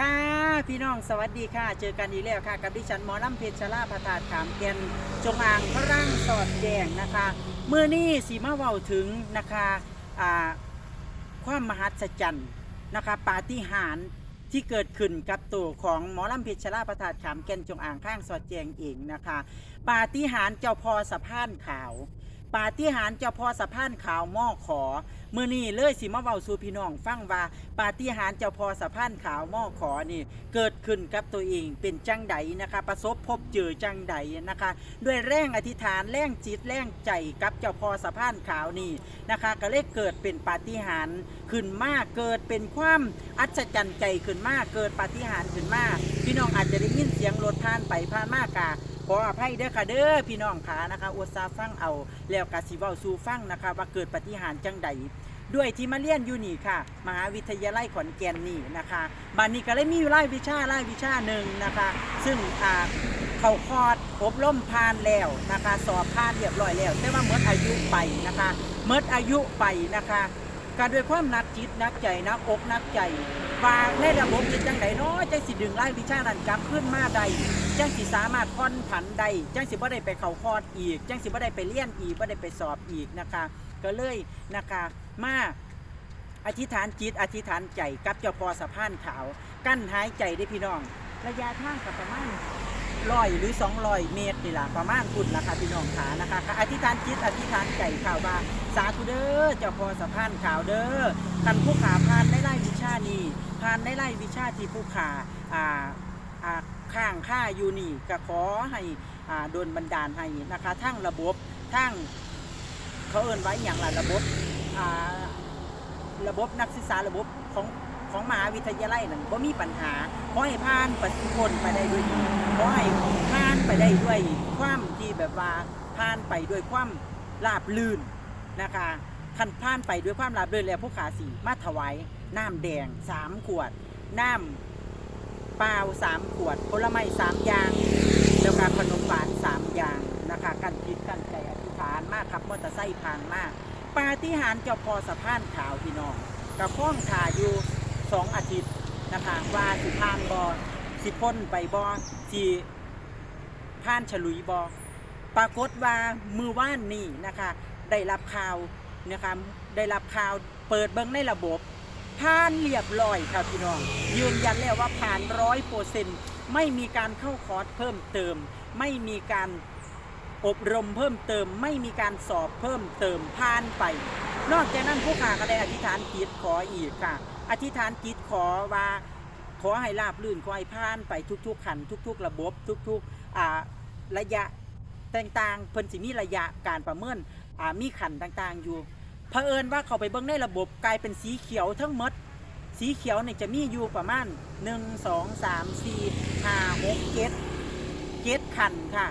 ค่ะพี่น้องสวัสดีค่ะ เจอกันอีกแล้วค่ะ กับดิฉันหมอลำเพชรชลาพระธาตุขามแกนจงอางพระร่างสอดแดงนะคะเมื่อนี้สีมาเว้าถึงนะคะความมหัศจรรย์นะคะปาฏิหาริย์ที่เกิดขึ้นกับตัวของหมอลำเพชรชลาพระธาตุขามแกนจงอางข้างสอดแจงเองนะคะ ปาฏิหาริย์เจ้าพ่อสะพานขาว ปาฏิหาริย์เจ้าพ่อสะพานขาวหม้อขอเมื่อนี้เลยสิมาเว้าสู่พี่น้องฟังว่าปาฏิหาริย์เจ้าพ่อสะพานขาวหม้อขอนี่เกิดขึ้นกับตัวเองเป็นจังใดนะคะ ประสบพบเจอจังใดนะคะ ด้วยแรงอธิษฐานแรงจิตแรงใจกับเจ้าพ่อสะพานขาวนี่นะคะ ก็เลยเกิดเป็นปาฏิหาริย์ขึ้นมากเกิดเป็นความอัศจรรย์ใจขึ้นมากเกิดปาฏิหาริย์ขึ้นมากพี่น้องอาจจะได้ยินเสียงรถผ่านไปผ่านมากา ขออภัยเด้อค่ะเด้อพี่น้องขานะคะอวดซาฟังเอาแล้วกาสิเว้าสู่ฟังนะคะ ว่าเกิดปฏิหารจังใดด้วยที่มาเรียนอยู่นี่ค่ะ มหาวิทยาลัยขอนแก่นนี่นะคะบานนี้ก็เลยมีอยู่ไล่วิชาไล่วิชาหนึ่งนะคะ ซึ่งอ่าเขาคอดอบรมผ่านแล้วนะคะ สอบผ่านเรียบร้อยแล้ว แต่ว่าเมื่ออายุไปนะคะเมื่ออายุไปนะคะ การด้วยความนักจิตนักใจนักอกนักใจว่าในระบบเป็นจังไดเนาะจังสิดึงไล่วิชานั้นกลับขึ้นมาใดจังสิสามารถผ่อนผันใดจังสิบ่ได้ไปเข้าคอดอีกจังสิบ่ได้ไปเรียนอีกบ่ได้ไปสอบอีกนะคะ ก็เลยนะคะมาอธิษฐานจิตอธิษฐานใจกับเจ้าพ่อสะพานขาว กั้นหายใจได้พี่น้อง ระยะทางกับประมาณ ร้อยหรือ200เมตรนี่แหละประมาณพุ่นะคะพี่น้องขานะคะอธิษฐานจิตอธิษฐานใจข่าวว่าสาธุเด้อเจ้าพ่อสะพานขาวเด้อท่านผู้ขาผ่านได้ไล่วิชานี้ผ่านได้ไล่วิชาที่ผู้ขาอ่าอ่าข้างค่าอยู่นี่ก็ขอให้อ่าโดนบันดาลให้นะคะทั้งระบบทั้งเขาเอินไว้อย่างไรระบบอ่าระบบนักศึกษาระบบของของมหาวิทยาลัยนั่นก็มีปัญหา ขอให้ผ่านปฏิคนไปได้ด้วยดีขอให้ผ่านไปได้ด้วยความที่แบบว่าผ่านไปด้วยความราบลื่นนะคะคันผ่านไปด้วยความราบลื่นแล้วผู้ขาสีมาถวายน้ำแดงสามขวด น้ำเปล่าสามขวดผลไม้สามอย่างแล้วก็ขนมหวานสามอย่างนะคะกันจิตกันใจอธิษฐานมากครับมอเตอร์ไซค์ผ่านมากปาฏิหาริย์เจ้าพอสะพานขาวพี่น้องกับข้องถ่าอยู่สองอาทิตย์ นะคะว่าสิผ่านบอสิพ้นไปบอสิผ่านฉลุยบอปรากฏว่ามือว่านนี่นะคะได้รับข่าวนะคะได้รับข่าวเปิดเบิ้งในระบบผ่านเรียบร้อยครับพี่น้อง ยืนยันแล้วว่าผ่านร้อยเปอร์เซ็นต์ไม่มีการเข้าคอร์สเพิ่มเติม ไม่มีการอบรมเพิ่มเติม ไม่มีการสอบเพิ่มเติมผ่านไป นอกจากนั้นผู้ขาก็ได้อธิษฐานจิตขออีกค่ะ อธิษฐานจิตขอว่าขอให้ราบลื่นขอให้ผ่านไปทุกๆขันทุก ๆ ระบบทุกๆระยะต่างๆเพิ่นสิมีระยะการประเมินมีขันต่างๆอยู่เผอิญว่าเขาไปเบิ้งในระบบกลายเป็นสีเขียวทั้งหมด สีเขียวเนี่ยจะมีอยู่ประมาณ 1 2 3 4 5 6 7 7ขันค่ะ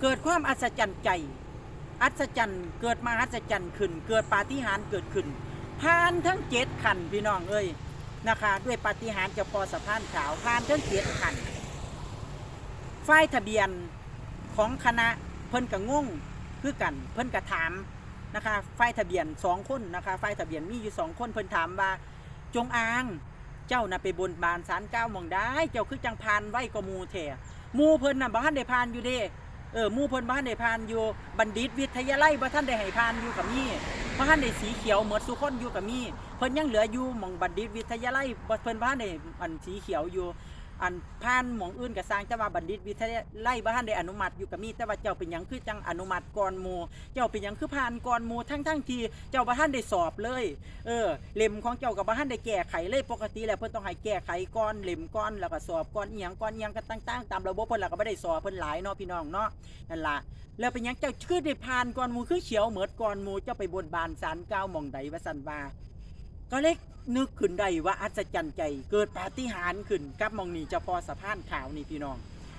เกิดความอัศจรรย์ใจ อัศจรรย์เกิดมาอัศจรรย์ขึ้น เกิดปาฏิหาริย์เกิดขึ้น ผ่านทั้งเจ็ดขันพี่น้องเอ้ยนะคะ ด้วยปฏิหารเจ้าพอสะพานขาวผ่านทั้งเจ็ดขันฝ้ายทะเบียนของคณะเพิ่นกะงงคือกันเพิ่นกะถามนะคะไฟทะเบียนสองคนนะคะไฟทะเบียนมีอยู่สองคนเพิ่นถามว่า จงอางเจ้าน่ะไปบนบานสารเก้ามองได้ เจ้าคือจังพานไว้กมูแท้หมูเพิ่นน่ะบ่ทันได้พานอยู่เด้ เออมูเพิ่นบ่านได้พานอยู่บัณฑิตวิทยาลัยบ่ทันได้ให้พานอยู่กับมี่บ่ทันได้สีเขียวเหมือนสุคนอยู่กับมี่เพิ่นยังเหลืออยู่หมองบัณฑิตวิทยาลัยบ่เพิ่นบ่านได้อันสีเขียวอยู่ อันผ่านหมองอื่นก็สร้างแต่ว่าบัณฑิตวิทยาไลัยบ่ทันได้อนุมัติอยู่กับมีแต่ว่าเจ้าเป็นหยังคือจังอนุมัติก่อนหมูเจ้าเป็นหยังคือผ่านก่อนหมูทั้งทั้งทีเจ้าบ่ทันได้สอบเลย เออเล่มของเจ้ากับบ่ทันได้แก้ไขเลยปกติแล้วเพิ่นต้องให้แก้ไขก่อนเล่มก่อนแล้วก็สอบก่อนอีหยังก่อนอีหยังกันต่างๆ ตามระบบเพิ่นแล้วก็บ่ได้สอบเพิ่นหลายเนาะพี่น้องเนาะนั่นล่ะแล้วเป็นหยังเจ้าคือได้ผ่านก่อนหมูคือเขียวเหมือดก่อนหมูเจ้าไปบนบานศาลกล่าวหม่องใดว่าซั่นว่า ก็เลยนึกขึ้นได้ว่าอัศจรรย์ใจ เกิดปาฏิหาริย์ขึ้นกับมองนี้เจ้าพ่อสะพานขาวนี่พี่น้อง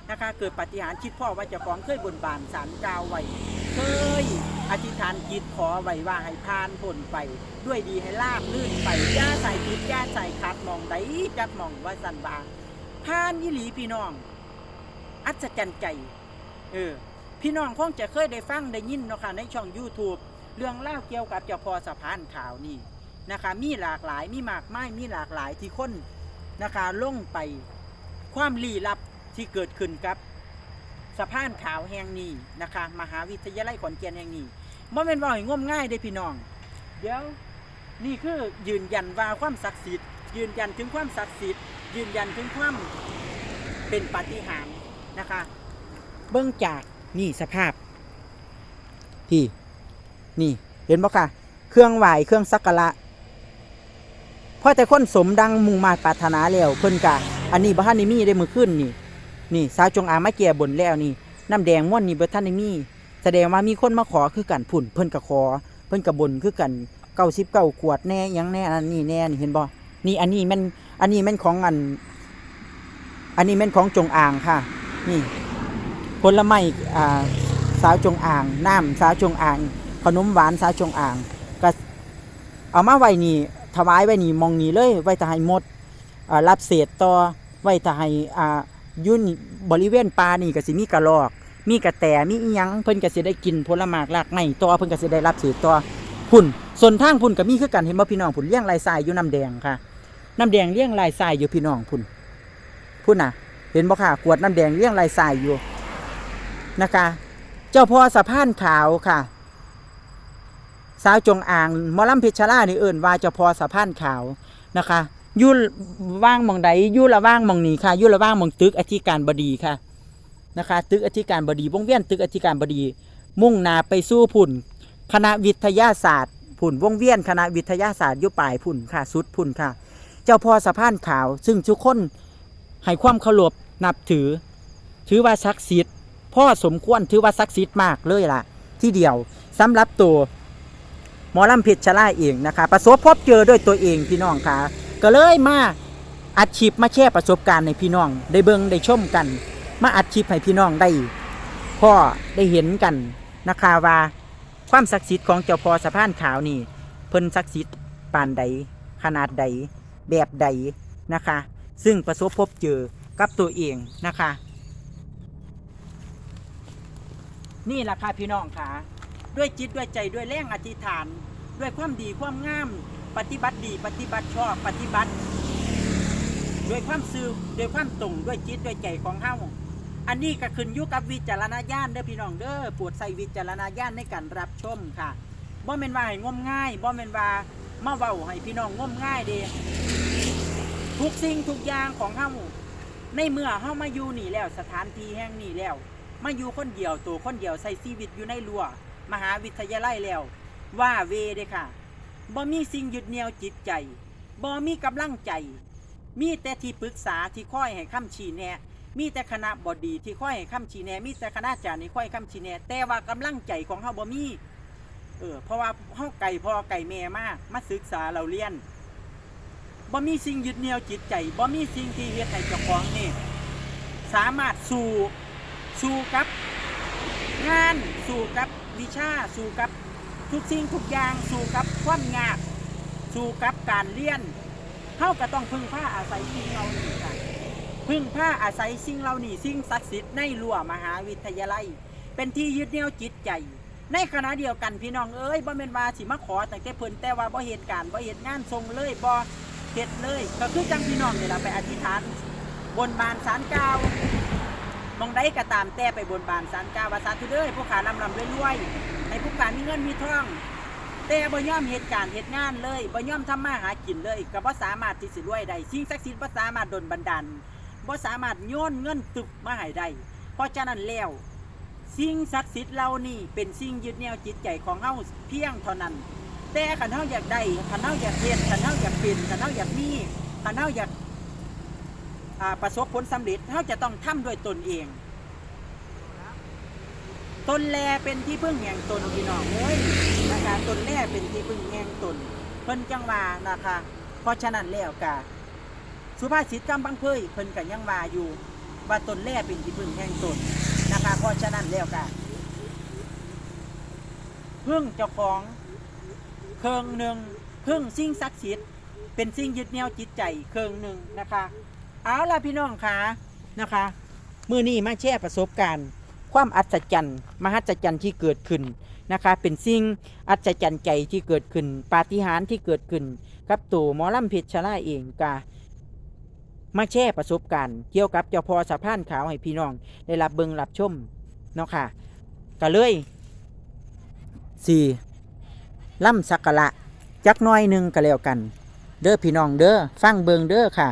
นะคะเกิดปาฏิหาริย์คิดพ่อว่าจะของเคยบนบานสารกาวไว้เคยอธิษฐานจิตขอไว้ว่าให้ผ่านพ้นไป ด้วยดีให้ลาบลื่นไปย่าใส่จิตย่าใส่คัดมองใดจักมองว่าสันบาผ่านยี่หลีพี่น้อง อัศจรรย์ใจเออพี่น้องคงจะเคยได้ฟังได้ยินเนาะค่ะในช่อง YouTube เรื่องเล่าเกี่ยวกับเจ้าพ่อสะพานขาวนี่ นะคะ มีหลากหลาย มีมากมาย มีหลากหลายที่คนนะคะลงไปความลี้ลับที่เกิดขึ้นกับสะพานขาวแห่งนี้นะคะ มหาวิทยาลัยขอนแก่นแห่งนี้บ่แม่นว่าให้งมง่ายเด้พี่น้อง เดี๋ยวนี่คือยืนยันว่าความศักดิ์สิทธิ์ ยืนยันถึงความศักดิ์สิทธิ์ ยืนยันถึงความเป็นปาฏิหาริย์นะคะ เบื้องจากนี่สภาพที่นี่เห็นบ่ค่ะ เครื่องไหวเครื่องสักการะ พอแต่คนสมดังมุ่งมาตรปรารถนาแล้วเพิ่นกะอันนี้บ่ทันได้มีได้มือขึ้นนี่ นี่สาวจงอางมาแก่บนแล้วนี่น้ำแดงม่วนนี่บ่ทันได้มี แสดงว่ามีคนมาขอคือกันพุ่นเพิ่นก็ขอ เพิ่นก็บนคือกันเก้าสิบเก้าขวดแน่ยังแน่อันนี้แน่นี่เห็นบ่นี่อันนี้แมันอันนี้แมันของอัน อันนี้แมันของจงอางค่ะ นี่ผลไม้อ่าสาวจงอาง น้ำสาวจงอาง ขนมหวานสาวจงอางก็เอามาไว้นี่ ถวายไว้นี่มองนี่เลย ไว้ถ้าให้หมดอ่ารับเศษต่อไว้ถ้าให้อ่ายุ่นบริเวณปลานี่ก็สิมีกระรอก มีกระแตมีอีหยังเพิ่นก็สิได้กินผลไม้รากไม้ต่อเพิ่นก็สิได้รับเศษต่อพุ่นส่วนทางพุ่นก็มีคือกันเห็นบ่พี่น้องพุ่นเลี้ยงลายทรายอยู่น้ำแดงค่ะ น้ำแดงเลี้ยงลายทรายอยู่พี่น้องพุ่นพุ่นน่ะ เห็นบ่ค่ะขวดน้ำแดงเลี้ยงลายทรายอยู่นะคะ เจ้าพ่อสะพานขาวค่ะ สาวจงอ่างมอลำเพชรลานี่เอิ่นว่าเจ้าพ่อสะพานขาวนะคะยุ่ว่างมองใดยุ่ละว่างมองนี้ค่ะยุ่ละว่างมองตึกอธิการบดีค่ะนะคะ ตึกอธิการบดีวงเวียนตึกอธิการบดี มุ่งนาไปสู้พุ่น คณะวิทยาศาสตร์พุ่นวงเวียนคณะวิทยาศาสตร์ยุปลายพุ่นค่ะสุดพุ่นค่ะ เจ้าพ่อสะพานขาว ซึ่งทุกคนให้ความเคารพนับถือ ถือว่าศักดิ์สิทธิ์พ่อสมควรถือว่าศักดิ์สิทธิ์มากเลยล่ะ ที่เดียวสำหรับตัว หมอลำเพชรชลาเองนะคะประสบพบเจอด้วยตัวเองพี่น้องค่ะ ก็เลยมาอัดคลิปมาแชร์ประสบการณ์ในพี่น้อง ได้เบิงได้ชมกัน มาอัดคลิปให้พี่น้องได้พ่อได้เห็นกันนะคะว่าความศักดิ์สิทธิ์ของเจ้าพ่อสะพานขาวนี่ เพิ่นศักดิ์สิทธิ์ปานใด ขนาดใด แบบใดนะคะ ซึ่งประสบพบเจอกับตัวเองนะคะ นี่แหละค่ะพี่น้องค่ะ ด้วยจิตด้วยใจด้วยแรงอธิษฐาน ด้วยความดีความงาม ปฏิบัติดี ปฏิบัติชอบปฏิบัติ ด้วยความซื่อด้วยความตรงด้วยจิตด้วยใจของเฮาอันนี้ก็ขึ้นอยู่กับวิจารณญาณเด้อพี่น้องเด้อปรดใส่วิจารณญาณในการรับชมค่ะบ่แม่นว่าให้งมง่ายบ่แม่นว่ามาเว้าให้พี่น้องงมง่ายเด้ทุกสิ่งทุกอย่างของเฮาในเมื่อเฮามาอยู่นี่แล้วสถานที่แห่งนี้แล้ว มาอยู่คนเดียวตัวคนเดียวใส่ชีวิตอยู่ในรั้ว มหาวิทยาลัยแล้ว ว่าเวเด้ค่ะบ่มีสิ่งยึดเหนี่ยวจิตใจบ่มีกำลังใจ มีแต่ที่ปรึกษาที่คอยให้คำชี้แนะมีแต่คณะบดีที่คอยให้คำชี้แนะมีแต่คณะจารย์ที่คอยคำชี้แนะแต่ว่ากำลังใจของเฮาบ่มีเออเพราะว่าเฮาไก่พ่อไก่แม่มากมาศึกษาเราเรียนบ่มีสิ่งยึดเหนี่ยวจิตใจบ่มีสิ่งที่เฮ็ดให้เจ้าของนี่สามารถสู่สู่กับ งานสู่กับวิชาสู่กับทุกสิ่งทุกอย่างสู่กับความยากสู่กับการเรียนเฮาก็ต้องพึ่งพาอาศัยสิ่งเหล่านี้ค่ะพึ่งพาอาศัยสิ่งเหล่านี้สิ่งศักดิ์สิทธิ์ในรั้วมหาวิทยาลัย เป็นที่ยึดเหนี่ยวจิตใจ ในขณะเดียวกันพี่น้องเอ้ยบ่แม่นว่าสิมาขอตั้งแต่เพิ่นแต่ว่าบ่เหตุการณ์บ่เหตุงานทรงเลยบ่เฮ็ดเลย ก็คือจังพี่น้องนี่ล่ะไปอธิษฐานบนบานศาลกล่าว มองได้ก็ตามแต่ไปบนบานสารกาวาสาธุเด้อผู้ขาลำลำรวยๆให้ผู้ขามีเงินมีทอง แต่บ่ยอมเหตุการณ์เหตุงานเลยบ่ยอมทำมาหากินเลยก็บ่สามารถที่สิรวยได้สิ่งศักดิ์สิทธิ์บ่สามารถดลบันดาลบ่สามารถโยนเงินตึบมาให้ได้เพราะฉะนั้นแล้วสิ่งศักดิ์สิทธิ์เหล่านี้เป็นสิ่งยึดเหนี่ยวจิตใจของเฮาเพียงเท่านั้น แต่คันเฮาอยากได้คันเฮาอยากเฮ็ดคันเฮาอยากเป็นคันเฮาอยากมีคันเฮาอยาก ประสบผลสำเร็จเขาจะต้องทำด้วยตนเอง ตนแลเป็นที่พึ่งแห่งตนพี่น้องเอ้ยนะคะตนแลเป็นที่พึ่งแห่งตนเพิ่นจังว่านะคะเพราะฉะนั้นแล้วกะสุภาษิตกำบังเพยเพิ่นก็ยังว่าอยู่ ว่าตนแลเป็นที่พึ่งแห่งตนนะคะเพราะฉะนั้นแล้วกะพึ่งเจ้าของเครื่องหนึ่งพึ่งสิ่งศักดิ์สิทธิ์เป็นสิ่งยึดเหนี่ยวจิตใจเครื่องหนึ่งนะคะ เอาล่ะพี่น้องคะนะคะมื่อนี้มาแชร์ประสบการณ์ ความอัศจรรย์ มหัศจรรย์ที่เกิดขึ้นนะคะ เป็นสิ่งอัศจรรย์ใจที่เกิดขึ้น ปาฏิหาริย์ที่เกิดขึ้น กับตัวหมอลำเพชรชลาเองกะมาแชร์ประสบการณ์เกี่ยวกับเจ้าพ่อสะพานขาวให้พี่น้องได้รับเบิงรับชมเนาะค่ะก็เลยสี่ล่ำสักการะจักน้อยหนึ่งก็แล้วกัน เด้อพี่น้องเด้อฟังเบิงเด้อค่ะ